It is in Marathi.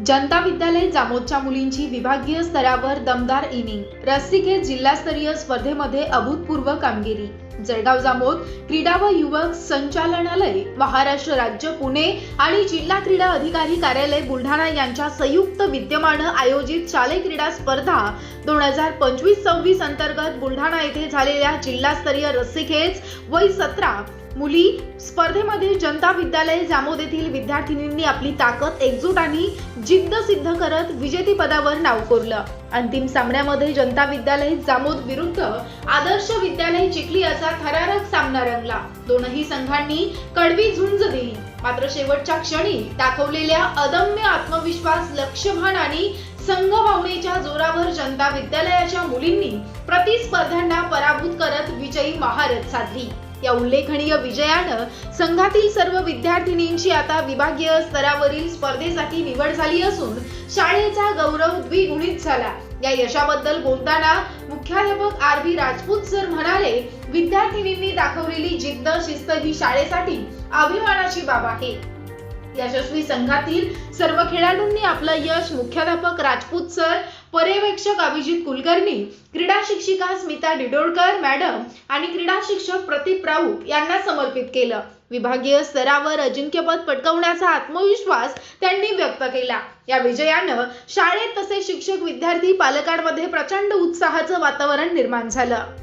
जनता विद्यालय जामोदच्या मुलींची विभागीय स्तरावर दमदार इनिंग. रस्तिखेत जिल्हास्तरीय स्पर्धेमध्ये अभूतपूर्व कामगिरी. जळगाव जामोद क्रीडा व युवक संचालनालय महाराष्ट्र राज्य पुणे आणि जिल्हा क्रीडा अधिकारी कार्यालय बुलढाणा यांच्या संयुक्त विद्यमानं आयोजित शालेय क्रीडा स्पर्धा दोन हजार पंचवीस सव्वीस अंतर्गत बुलढाणा येथे झालेल्या जिल्हास्तरीय रस्सीखेच वय सतरा मुली स्पर्धेमध्ये जनता विद्यालय जामोद येथील विद्यार्थिनींनी आपली ताकद एकजूट आणि जिद्द सिद्ध करत विजेतेपदावर नाव कोरलं. अंतिम सामन्यामध्ये जनता विद्यालय जामोद विरुद्ध आदर्श विद्यालय चिखली असा थरारक सामना रंगला. दोनही संघांनी कडवी झुंज दिली. मात्र शेवटच्या क्षणी दाखवलेल्या अदम्य आत्मविश्वास लक्षभान आणि संघभावनेच्या जोरावर जनता विद्यालयाच्या मुलींनी प्रतिस्पर्ध्यांना पराभूत करत विजयी महारथ साधली. या उल्लेखनीय विजयानं संघातील सर्व विद्यार्थिनींची आता विभागीय स्तरावरील स्पर्धेसाठी निवड झाली असून शाळेचा गौरव द्विगुणित झाला. या यशाबद्दल बोलताना मुख्याध्यापक आर व्ही राजपूत सर म्हणाले विद्यार्थिनींनी दाखवलेली जिद्द शिस्त ही शाळेसाठी अभिमानाची बाब आहे. यशस्वी संघातील सर्व खेळाडूंनी आपलं यश मुख्याध्यापक राजपूत सर पर्यवेक्षक अभिजित कुलकर्णी क्रीडा शिक्षिका स्मिता डिडोळकर मॅडम आणि क्रीडा शिक्षक प्रदीप राऊत यांना समर्पित केलं. विभागीय स्तरावर अजिंक्यपद पटकवण्याचा आत्मविश्वास त्यांनी व्यक्त केला. या विजयानं शाळेत तसे शिक्षक विद्यार्थी पालकांमध्ये प्रचंड उत्साहाचं वातावरण निर्माण झालं.